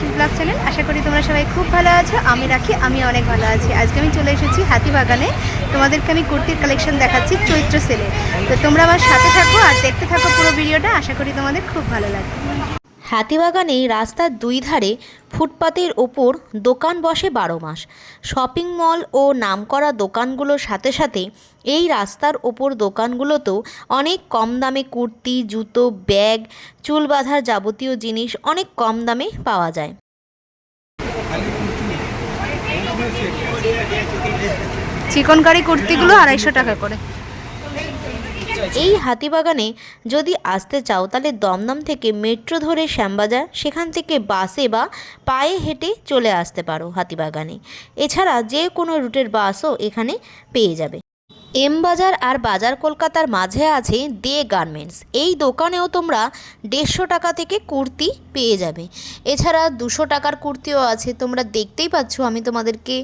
রাখি blog channel আশা করি তোমরা সবাই খুব ভালো আছো। আমি রাখি আমি অনেক ভালো আছি। আজকে আমি চলে এসেছি হাতিবাগানে। তোমাদেরকে আমি কুর্তির কালেকশন দেখাচ্ছি চৈত্র সেলে। তো তোমরা আমার সাথে থাকো আর দেখতে থাকো পুরো ভিডিওটা। আশা করি তোমাদের খুব ভালো লাগবে। হাতিবাগানে রাস্তার দুই ধারে ফুটপাতের ওপর দোকান বসে বারো মাস। শপিং মল ও নামকরা দোকানগুলোর সাথে সাথে এই রাস্তার ওপর দোকানগুলোতেও অনেক কম দামে কুর্তি, জুতো, ব্যাগ, চুল বাঁধার যাবতীয় জিনিস অনেক কম দামে পাওয়া যায়। চিকনকারি কুর্তিগুলো আড়াইশো টাকা করে। এই হাতিবাগানে যদি আসতে চাও, তাহলে দমদম থেকে মেট্রো ধরে শ্যামবাজার, সেখান থেকে বাসে বা পায়ে হেঁটে চলে আসতে পারো হাতিবাগানে। এছাড়া যে কোনো রুটের বাসও এখানে পেয়ে যাবে। এম বাজার আর বাজার কলকাতার মাঝে আছে দে গার্মেন্টস। এই দোকানেও তোমরা দেড়শো টাকা থেকে কুর্তি পেয়ে যাবে। এছাড়া দুশো টাকার কুর্তিও আছে, তোমরা দেখতেই পাচ্ছ। আমি তোমাদেরকে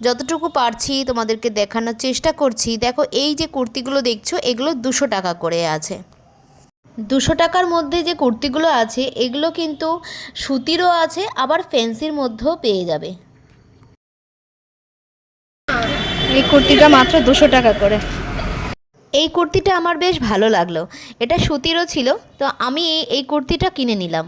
যতটুকু পারছি তোমাদেরকে দেখানোর চেষ্টা করছি। দেখো এই যে কুর্তিগুলো দেখছ এগুলো দুশো টাকা করে আছে। দুশো টাকার মধ্যে যে কুর্তিগুলো আছে এগুলো কিন্তু সুতিরও আছে আবার ফ্যান্সির মধ্যেও পেয়ে যাবে। এই কুর্তিটা মাত্র দুশো টাকা করে। এই কুর্তিটা আমার বেশ ভালো লাগল। এটা সুতিরও ছিল তো আমি এই- এই কুর্তিটা কিনে নিলাম।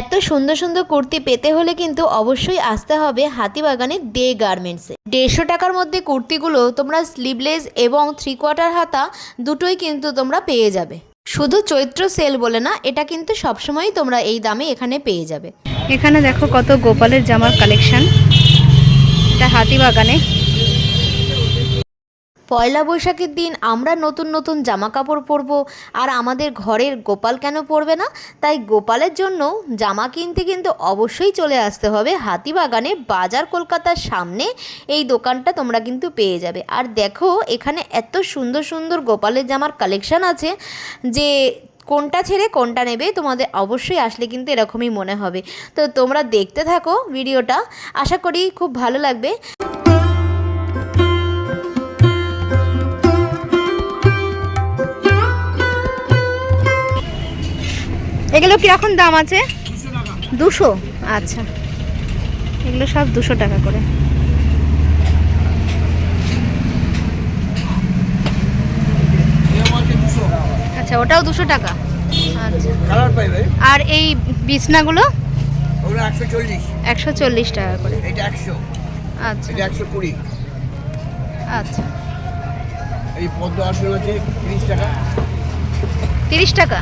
এত সুন্দর সুন্দর কুর্তি পেতে হলে কিন্তু অবশ্যই আসতে হবে হাতিবাগানে দে গার্মেন্টসে দেড়শো টাকার মধ্যে কুর্তিগুলো তোমরা স্লিভলেস এবং থ্রি কোয়ার্টার হাতা দুটোই কিন্তু তোমরা পেয়ে যাবে। শুধু চৈত্র সেল বলে না, এটা কিন্তু সবসময়ই তোমরা এই দামে এখানে পেয়ে যাবে। এখানে দেখো কত গোপালের জামার কালেকশন এটা হাতিবাগানে পয়লা বৈশাখের দিন আমরা নতুন নতুন জামা কাপড় পরবো। আর আমাদের ঘরের গোপাল কেন পরবে না? তাই গোপালের জন্য জামা কিনতে কিন্তু অবশ্যই চলে আসতে হবে। হাতিবাগানে বাজার কলকাতার সামনে এই দোকানটা তোমরা কিন্তু পেয়ে যাবে। আর দেখো, এখানে এত সুন্দর সুন্দর গোপালের জামার কালেকশান আছে যে কোনটা ছেড়ে কোনটা নেবে তোমাদের অবশ্যই আসলে কিন্তু এরকমই মনে হবে। তো তোমরা দেখতে থাকো ভিডিওটা। আশা করি খুব ভালো লাগবে। এগুলো কীরকম দাম আছে? দুশো। আচ্ছা। এগুলো সব দুশো টাকা করে। আচ্ছা ওটাও দুশো টাকা। আচ্ছা। আর এই বিছনাগুলো? একশো চল্লিশ। একশো চল্লিশ টাকা করে। এটা আচ্ছা। এটা একশো কুড়ি। আচ্ছা। এই পদ্ম আসন আছে তিরিশ টাকা। তিরিশ টাকা।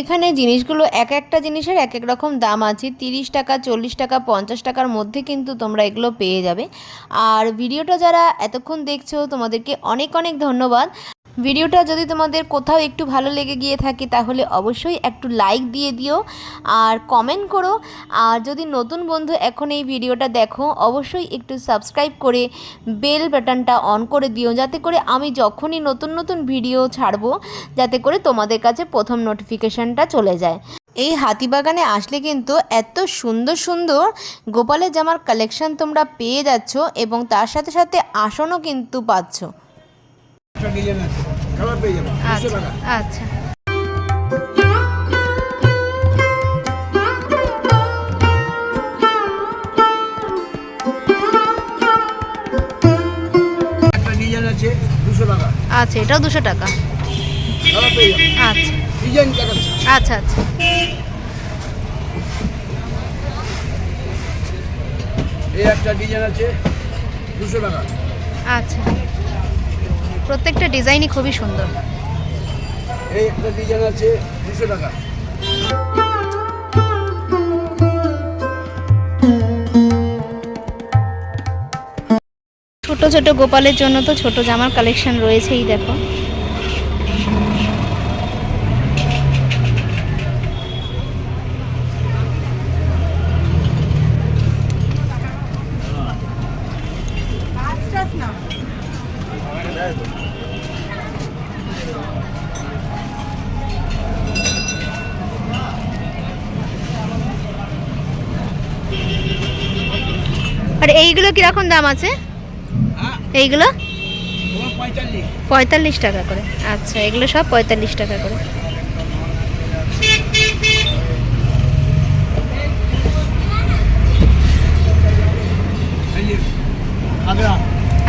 এখানে জিনিসগুলো এক একটা জিনিসের এক এক রকম দাম আছে। তিরিশ টাকা, চল্লিশ টাকা, পঞ্চাশ টাকার মধ্যে কিন্তু তোমরা এগুলো পেয়ে যাবে। আর ভিডিওটা যারা এতক্ষণ দেখছ, তোমাদেরকে অনেক অনেক ধন্যবাদ। ভিডিওটা যদি তোমাদের কোথাও একটু ভালো লেগে গিয়ে থাকে, তাহলে অবশ্যই একটু লাইক দিয়ে দিও আর কমেন্ট করো। আর যদি নতুন বন্ধু এখন এই ভিডিওটা দেখো, অবশ্যই একটু সাবস্ক্রাইব করে বেল বাটনটা অন করে দিও, যাতে করে আমি যখনই নতুন নতুন ভিডিও ছাড়বো, যাতে করে তোমাদের কাছে প্রথম নোটিফিকেশানটা চলে যায়। এই হাতিবাগানে আসলে কিন্তু এত সুন্দর সুন্দর গোপালের জামার কালেকশন তোমরা পেয়ে যাচ্ছ এবং তার সাথে সাথে আসনও কিন্তু পাচ্ছ। কালার পেয়ে যাবে আচ্ছা আচ্ছা। একটা ডিজাইন আছে দুশো টাকা। আচ্ছা এটাও দুশো টাকা। আচ্ছা। ডিজাইন আচ্ছা আচ্ছা। এই একটা ডিজাইন আছে দুশো টাকা। আচ্ছা। প্রত্যেকটা ডিজাইনই খুবই সুন্দর। এই একটা ডিজাইন আছে দুশো টাকা। ছোট ছোট গোপালের জন্য তো ছোট জামার কালেকশন রয়েছেই দেখো। এইগুলো কীরকম দাম আছে? এইগুলো? পঁয়তাল্লিশ। টাকা করে। আচ্ছা এগুলো সব পঁয়তাল্লিশ টাকা করে।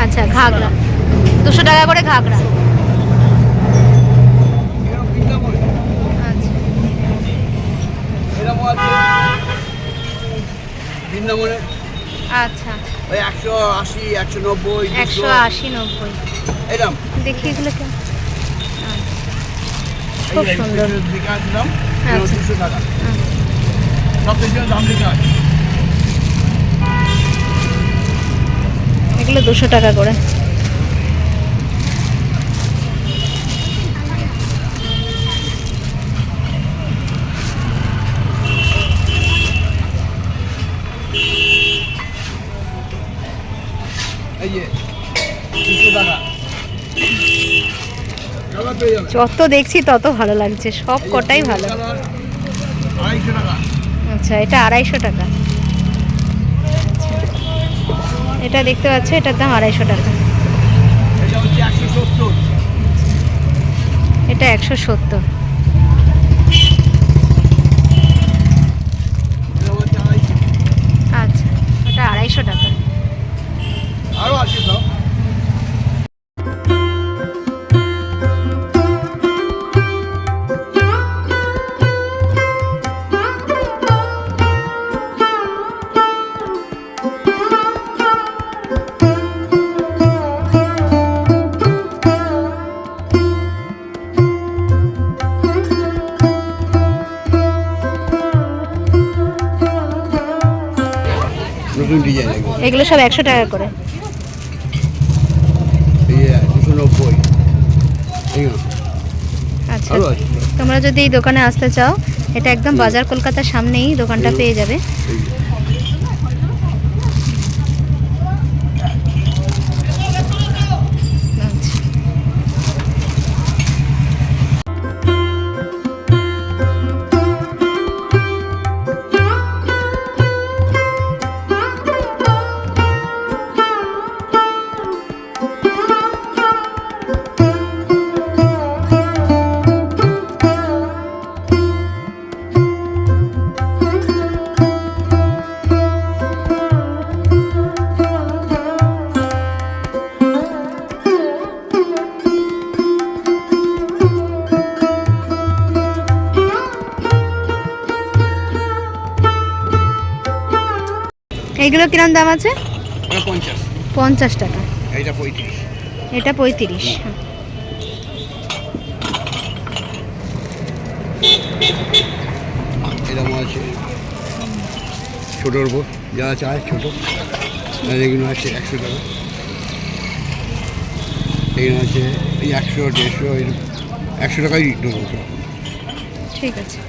আচ্ছা ঘাগরা। দুশো টাকা করে ঘাগরা। আচ্ছা। ওই একশো আশি একশো নব্বই একশো আশি নব্বই। এরকম দেখি এগুলো কেমন খুব সুন্দর। দুশো টাকা আচ্ছা। সব কিছু দাম লেখা আছে। এগুলো দুশো টাকা করে। যত দেখছি তত ভালো লাগছে সব কটাই ভালো। আচ্ছা এটা আড়াইশো টাকা। আচ্ছা। এটা দেখতে পাচ্ছ এটার দাম আড়াইশো টাকা। এটা একশো সত্তর। সব একশো টাকা করে। এই যে দুশো নব্বই। এইগুলো আচ্ছা তোমরা যদি এই দোকানে আসতে চাও এটা একদম বাজার কলকাতার সামনেই দোকানটা পেয়ে যাবে। এইগুলো কিরম দাম আছে? এটা পঞ্চাশ। টাকা। এইটা পঁয়ত্রিশ। এটা পঁয়ত্রিশ। এরকম আছে। ছোটোর উপর। যারা চায় ছোটো। এগুলো আছে একশো টাকা। এগুলো আছে এই একশো দেড়শো একশো টাকাই ঠিক আছে।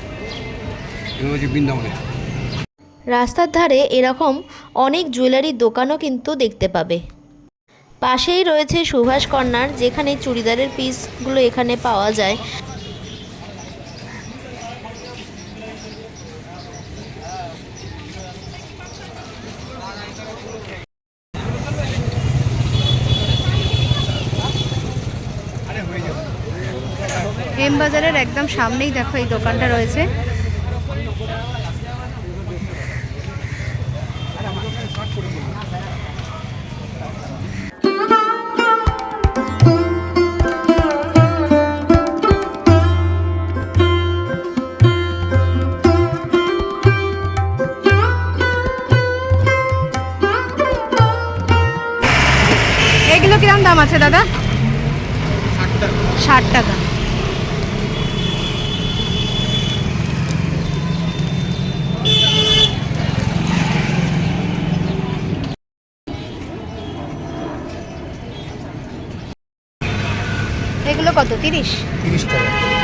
এগুলো হচ্ছে বৃন্দাবনে রাস্তার ধারে এরকম অনেক জুয়েলারির দোকানও কিন্তু দেখতে পাবে। পাশেই রয়েছে সুভাষ কর্নার যেখানে চুড়িদারের পিসগুলো এখানে পাওয়া যায়। এম বাজারের একদম সামনেই দেখো এই দোকানটা রয়েছে। এগুলো কিরম দাম আছে দাদা? ষাট টাকা। এগুলো কত? তিরিশ? তিরিশ টাকা।